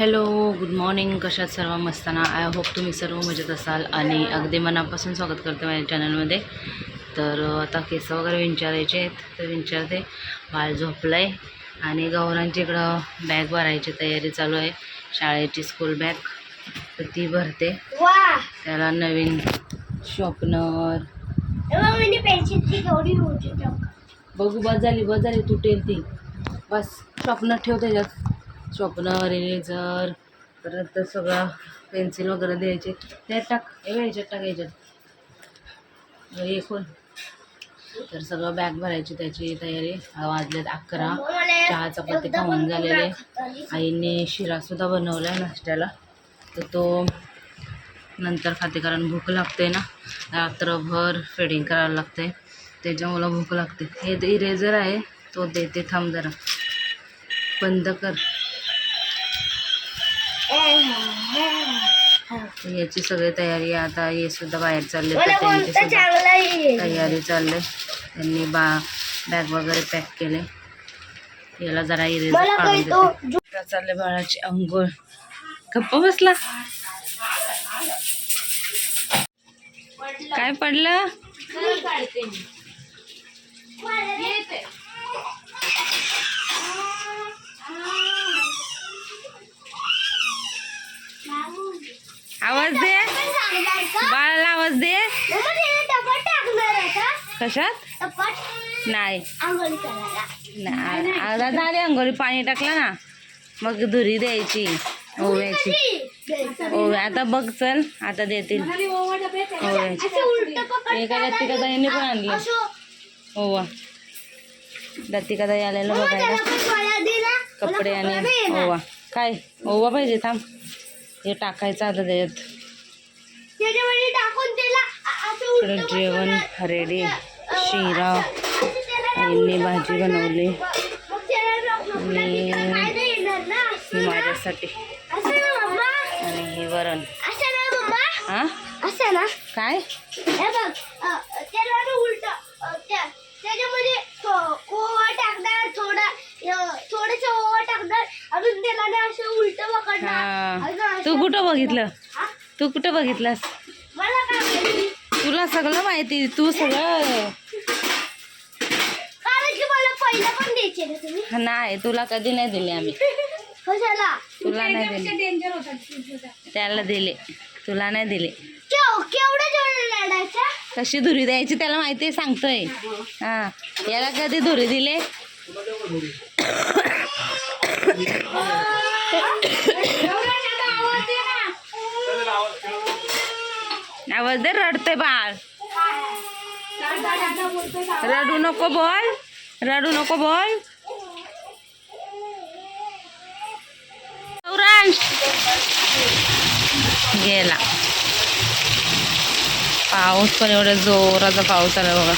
Hello good morning कशात सर्व मस्ताना? I hope तुम्ही सर्व मजेत असाल आणि अगदी मनापासून स्वागत करते माझ्या चॅनलमध्ये तर आता केस वगैरे विंचारायचे आहेत तर विंचारते. बाळ झोपलं आहे आणि गौरांची इकडं बॅग भरायची तयारी चालू आहे. शाळेची स्कूल बॅग तर ती भरते. त्याला नवीन शॉपनर. म्हणजे बघू बस झाली बस झाली. तुटेल ती. बस शॉपनर ठेव त्याच्यात. स्वप्न इरेझर परत सगळं पेन्सिल वगैरे द्यायचे. ते टाक याच्यात टाक याच्यात. एकूण तर सगळं बॅग भरायची त्याची तयारी. वाजल्यात अकरा. चहा चपाती खाऊन झालेले. आईने शिरासुद्धा बनवला आहे नाश्त्याला. तर तो नंतर खाते कारण भूक लागते ना. रात्रभर फेडिंग करायला लागते. त्याच्यामुळं भूक लागते. हे इरेझर आहे. तो देते थांब जरा. बंद कर. याची सगळी तयारी. आता हे सुद्धा बाहेर चालले त्यांची सुद्धा तयारी चालले त्यांनी बा बॅग वगैरे पॅक केले. याला जरा चालले बाळाची अंघोळ. गप्प बसला. काय पडलं आवाज दे बाळाला आवाज दे कशात? नाही. आता झाली अंघोळी पाणी टाकलं ना मग धुरी द्यायची. ओव्याची. ओव्या. आता बघ चल आता देतील. ओव्याची. एका दत्तिका ताईने पण आणलं. ओवा. दत्तिका ताई आलेलं बघायला. कपडे आणि ओवा. काय? ओवा पाहिजे थांब. हे टाकायचं आता त्याच्यात उलटं जेवण रेडी शिरा आईने भाजी बनवली. आणि माझ्यासाठी. आणि हे वरण. हां? ना काय? उलट त्याच्यामध्ये ओवा टाकणार थोडा थोडस ओवा टाकणार अजून त्याला असं उलट पकडणार तू कुठं बघितलं? तू कुठं बघितलंस? तुला सगळं माहिती तू सगळं. पहिलं पण द्यायचे ना तुम्ही? नाही तुला कधी नाही दिले आम्ही. कशाला? तुला नाही दिले. डेंजर होता त्याला दिले. तुला नाही दिले. केव- केवढं जेवण लढायचा कशी धुरी द्यायची त्याला माहिती आहे सांगतोय. हा याला कधी धुरी दिले? आवाज दे रडते बाळ. रडू नको बोल. रडू नको बोल सौरांश गेला पाऊस पण एवढा जोराचा पाऊस आला बघा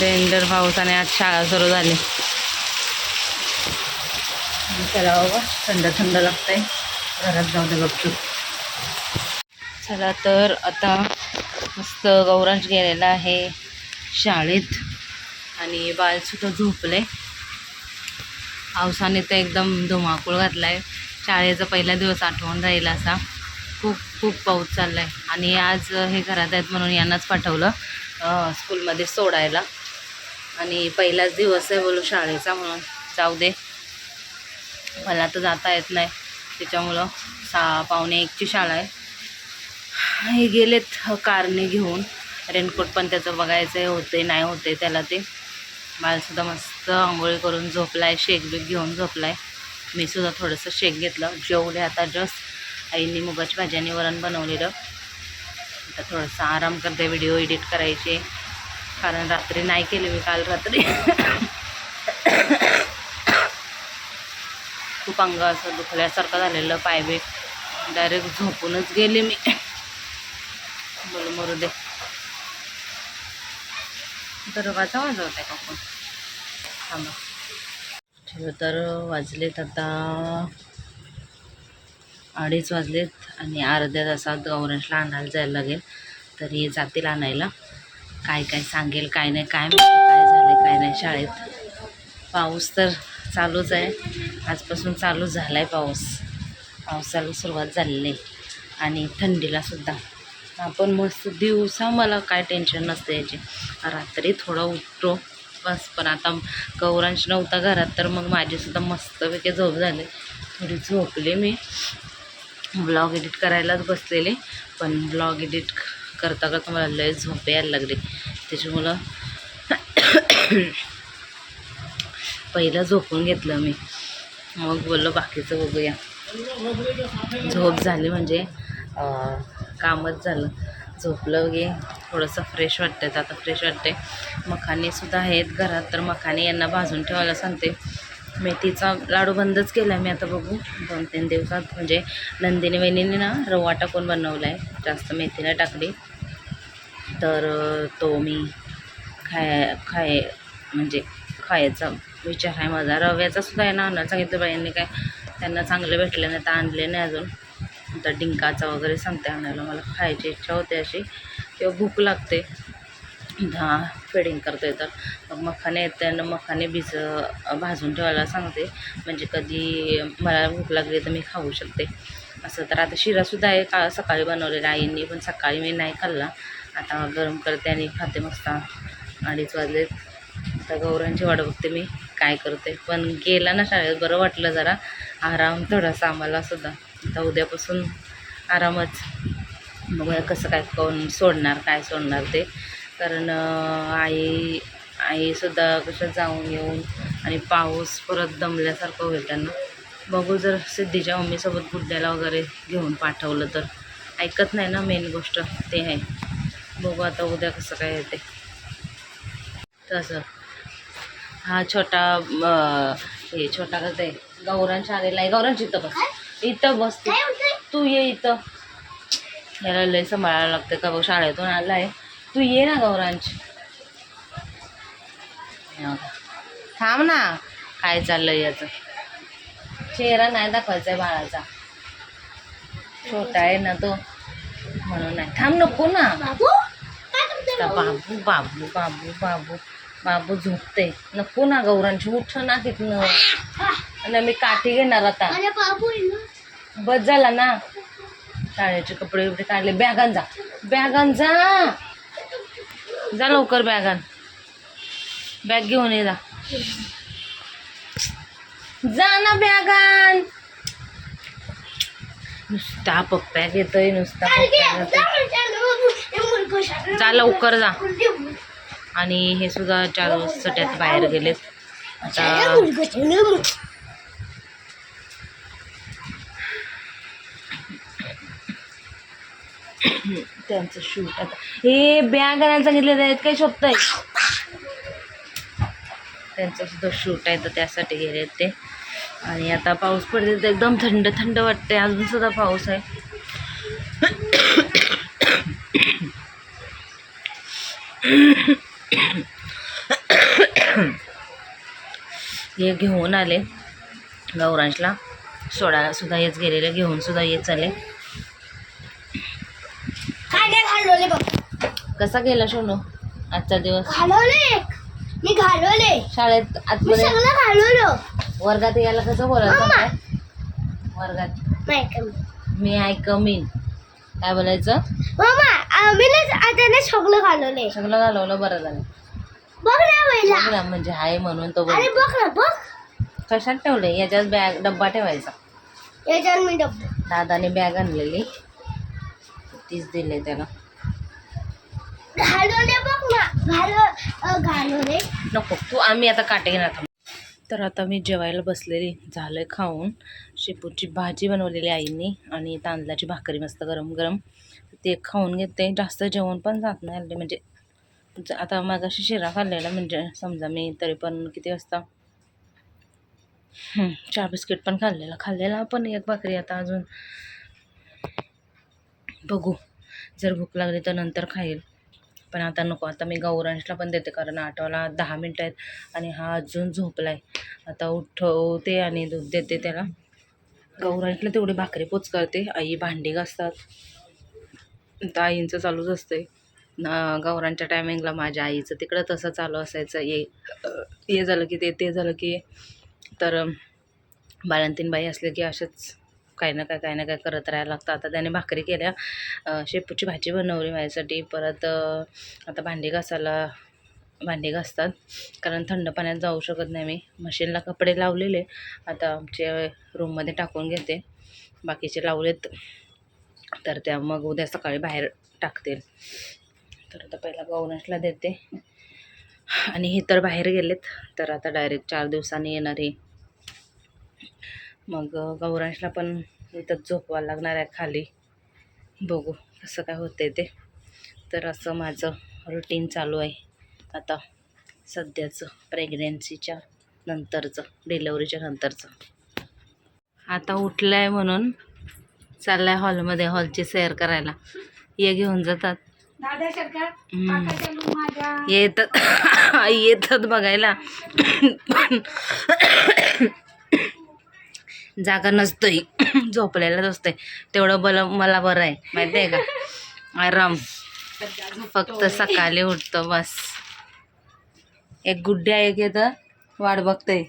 डेंजर पाऊस आणि आज शाळा सुरू झाली चला बाबा थंड थंड लागतंय घरात जाऊ दे गपचूप चला तर आता मस्त गौरांश गेलेला आहे शाळेत. आणि बालसुद्धा झोपले पावसाने तर एकदम धुमाकूळ घातला आहे शाळेचा पहिला दिवस आठवण राहील असा. खूप खूप पाऊस चालला आहे आणि आज हे घरात आहेत म्हणून यांनाच पाठवलं स्कूलमध्ये सोडायला. आणि पहिलाच दिवस आहे बोलू शाळेचा म्हणून. जाऊ दे. मला तर जाता येत नाही. त्याच्यामुळं सहा पावणे एकची शाळा आहे. हे गेलेत कारने घेऊन. रेनकोट पण त्याचं बघायचं आहे होते नाही होते त्याला ते. बालसुद्धा मस्त आंघोळी करून झोपला आहे शेक बीक घेऊन झोपला आहे मी सुद्धा थोडंसं शेक घेतलं. जेवले आता जस्ट. आईने मुगाची भाजी आणि वरण बनवलेलं. आता थोडंसं आराम करते व्हिडिओ एडिट करायचे. कारण रात्री नाही केले मी काल रात्री. खूप अंग असं दुखल्यासारखं झालेलं पायबीट डायरेक्ट झोपूनच गेले मी. करू दे दरवाजा वाजवत का कोण? थांबा. ठेव तर वाजलेत आता अडीच वाजलेत आणि अर्ध्या तासात गौरंशला आणायला जायला लागेल. तर हे जातील आणायला. काय काय सांगेल काय नाही काय काय झालं काय नाही शाळेत. पाऊस तर चालूच आहे. आजपासून चालू झाला आहे पाऊस. पावसाला सुरुवात झालेली आहे. आणि थंडीला सुद्धा. आपण मस्त दिवसा मला काय टेन्शन नसतं याचे रात्री थोडा उठतो. बस पण आता गौरांश नव्हता घरात तर मग माझीसुद्धा मस्तपैकी झोप झाली. थोडी झोपले मी. ब्लॉग एडिट करायलाच बसलेले. पण ब्लॉग एडिट करता करता मला लय झोप यायला लागली. त्याच्यामुळं पहिलं झोपून घेतलं मी. मग बोललो बाकीचं बघूया. झोप झाली म्हणजे कामच झालं. झोपलं गे थोडंसं फ्रेश वाटतं आता फ्रेश वाटते मखानेसुद्धा आहेत घरात तर मखाने यांना भाजून ठेवायला सांगते. मेथीचा लाडू बंदच केला मी आता बघू. दोन तीन दिवसात. म्हणजे नंदिनी वहिनीने ना रवा टाकून बनवला आहे जास्त मेथीला टाकली. तर तो मी खाय खाय म्हणजे खायचा विचार आहे माझा. रव्याचा सुद्धा आहे ना अन्न सांगितलं बाईंनी काय. त्यांना चांगलं भेटलं नाही तर आणले नाही अजून. आता डिंकाचा वगैरे सांगते आणायला मला खायची इच्छा होते अशी. किंवा भूक लागते. दहा फेडिंग करते तर मग मखाने येते आणि मखाने भिज भाजून ठेवायला सांगते. म्हणजे कधी मला भूक लागली तर मी खाऊ शकते. असं तर आता शिरासुद्धा आहे का सकाळी बनवलेला. आईंनी पण सकाळी मी नाही खाल्ला. आता गरम करते आणि खाते मस्त. अडीच वाजलेत. आता गौरांची वाट बघते मी काय करते. पण गेला ना शाळेत बरं वाटलं जरा. आराम थोडासा आम्हाला सुद्धा. आता उद्यापासून आरामच बघूया कसं काय कोण सोडणार काय सोडणार ते. कारण आई आईसुद्धा कसं जाऊन येऊन आणि पाऊस परत दमल्यासारखं होईल त्यांना. बघू जर सिद्धीच्या मम्मीसोबत गुड्ड्याला वगैरे घेऊन पाठवलं तर. ऐकत नाही ना मेन गोष्ट ते आहे. बघू आता उद्या कसं काय येते तसं. हा छोटा हे छोटा कसं आहे? गौरांच्या आलेला आहे. गौरांची इथं बस. इथं बस तू. ये इथं. याला लय सांभाळायला लागतं का बघ शाळेतून आला आहे तू ये ना गौरांच. थांब ना. काय चाललंय याचं? चेहरा नाही दाखवायचा आहे बाळाचा. छोटा आहे ना तो. म्हणून नाही. थांब नको ना. बाबू? बाबू? बाबू बाबू बाबू बाबू. झोपते नको ना गौरांची उठ ना तिथनं. आणि मी काठी घेणार आता. बाबू बस झाला ना. शाळेचे कपडे बिपडे काढले. बॅगान जा. बॅगान जा. जा लवकर बॅगान बॅग घेऊन ये जा. जा ना बॅगान नुसता पप्प्या घेतोय नुसता पप्प्या. जा लवकर जा. आणि हे सुद्धा चार सट्यात बाहेर गेलेत. आता त्यांचं शूट आता. हे ब्या करायला सांगितलेलं आहेत काय आहे त्यांचं सुद्धा शूट आहे तर त्यासाठी गेले ते. आणि आता पाऊस पडते तर एकदम थंड थंड वाटते अजून सुद्धा पाऊस आहे. हे घेऊन आले गौरांशला. सोडायला सुद्धा येच गेलेले घेऊन सुद्धा येत आले काय नाही घालवले बघ कसा गेला सोनू आजचा दिवस? घालवले मी घालवले. शाळेत मी आतमध्ये सगळं घालवलं. वर्गात यायला कसं बोलायचं. काय वर्गात. नाही कमी. मी आय कम. इन काय बोलायचं? मामा आम्ही त्याने सगळं घालवले. सगळं घालवलं बरं झालं. बघ ना पहिला बघ ना, म्हणजे हाय म्हणून तो अरे बोल बघ ना बघ. कशात ठेवले याच्यात बॅग डब्बा ठेवायचा. याच्यावर मी डब्बा. दादाने बॅग आणलेली. तीच दिले त्याला. घाल नको तू आम्ही आता काटे घेणार तर आता मी जेवायला बसलेली झालं खाऊन. शेपूची भाजी बनवलेली आईने आणि तांदळाची भाकरी मस्त गरम गरम. ते खाऊन घेते जास्त जेवण पण जात नाही म्हणजे आता मागाशी शिरा खाल्लेला म्हणजे समजा मी तरी पण किती वाजता? चहा बिस्किट पण खाल्लेला खाल्लेला पण एक भाकरी आता अजून. बघू जर भूक लागली तर नंतर खाईल. पण आता नको आता मी गौरांशला पण देते कारण आठवला दहा मिनटं आहेत आणि हा अजून झोपला आहे आता उठवते आणि दूध देते त्याला. गौरांशला तेवढी भाकरी पोच करते आई भांडी घासतात. तर आईंचं चालूच असते गौरांच्या टायमिंगला माझ्या आईचं तिकडं तसं चालू असायचं. ये हे झालं की ते ते झालं की तर बाळंतीन बाई असले की असेच काही ना काय काही ना काय करत राहायला लागतं. आता त्याने भाकरी केल्या शेपूची भाजी बनवली माझ्यासाठी. परत आता भांडी घासायला भांडी घासतात. कारण थंड पाण्यात जाऊ शकत नाही मी. मशीनला कपडे लावलेले. आता आमच्या रूममध्ये टाकून घेते. बाकीचे लावलेत. तर त्या मग उद्या सकाळी बाहेर टाकतील. तर आता पहिला गौरंशला देते. आणि हे तर बाहेर गेलेत. तर आता डायरेक्ट चार दिवसांनी येणार आहे मग गौरांशला पण इथंच झोपवायला लागणार आहे खाली. बघू कसं काय होते ते. तर असं माझं रुटीन चालू आहे. आता सध्याचं प्रेग्नेन्सीच्या नंतरचं डिलेवरीच्या नंतरचं. आता उठलं आहे म्हणून चाललं आहे हॉलमध्ये हॉलची सैर करायला. ये घेऊन जातात. येतात. येतात बघायला. पण जागा नसतोय. झोपलेलाच असतंय तेवढं बल मला बरं आहे. माहिती आहे का? आराम. फक्त सकाळी उठतो बस. एक गुड्डी आहे की तर वाट बघतोय.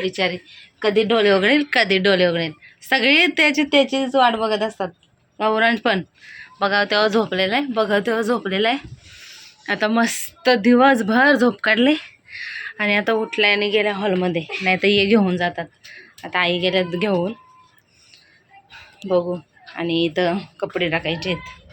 बिचारी. कधी डोले उघडेल कधी डोले उघडेल. सगळी त्याची त्याचीच वाट बघत असतात. गौरांश पण. बघावं तेव्हा झोपलेला आहे. बघावं तेव्हा झोपलेला आहे. आता मस्त दिवसभर झोप काढले. आणि आता उठल्याने आणि गेल्या हॉलमध्ये. नाही तर ये घेऊन जातात. आता आई गेल्यात घेऊन. बघू. आणि इथं कपडे टाकायचे आहेत